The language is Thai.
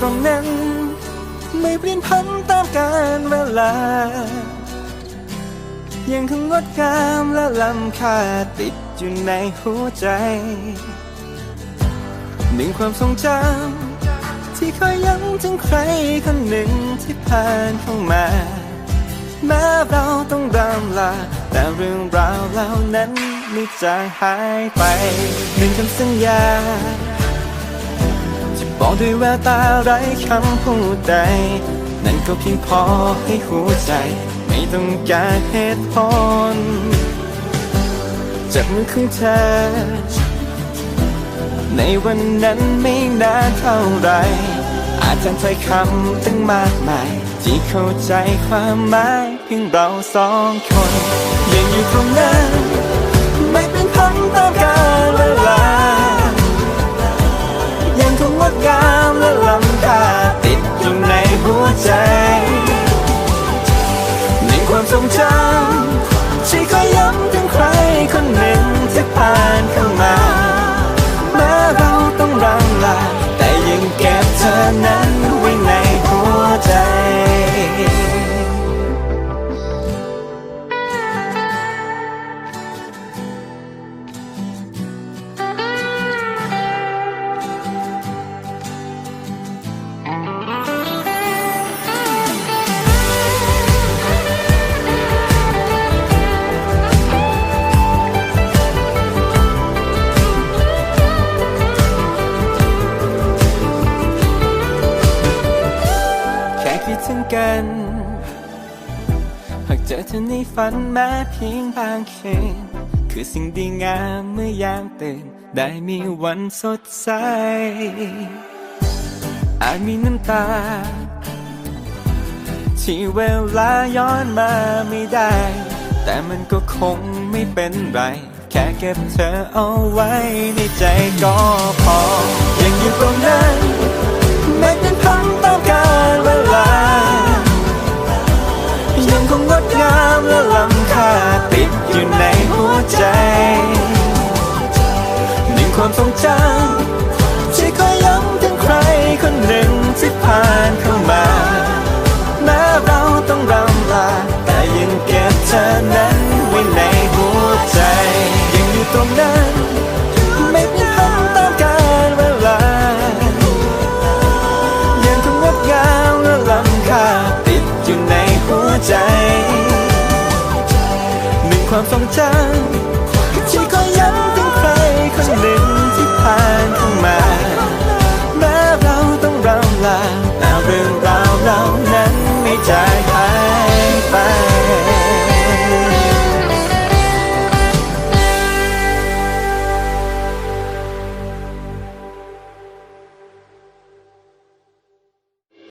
ตรงนั้น ไม่เปลี่ยนพันตามกาลเวลา ยังคงงดงามและล้ำค่าติดอยู่ในหัวใจ หนึ่งความทรงจำที่คอยย้ำถึงใครคนหนึ่งที่ผ่านเข้ามาแม้เราต้องรำลา แต่เรื่องราวเหล่านั้นไม่จางหายไปหนึ่งคำสัญญา บอกด้วยแววตาไร้คำพูดใด นั่นก็เพียงพอให้หัวใจ ไม่ต้องการเหตุผลจากมือของเธอ ในวันนั้นไม่นานเท่าไร อาจจะถ้คำตั้งมากมาย ที่เข้าใจความหมายเพียงเราสองคนยังอยู่ตรงนั้น ถึงกัน หากเจอเธอในฝันแม้เพียงบางคืนคือสิ่งดีงามเมื่อยามตื่น ได้มีวันสดใส อาจมีน้ำตา ที่เวลาย้อนมาไม่ได้ แต่มันก็คงไม่เป็นไร แค่เก็บเธอเอาไว้ในใจก็พอ ยังอยู่ตรง ความทรงจำที่ก็ย้ำถึงใครคนหนึ่งที่ผ่านเข้ามาแม้เราต้องรำลาแต่เรื่องราวเรานั้นไม่จาง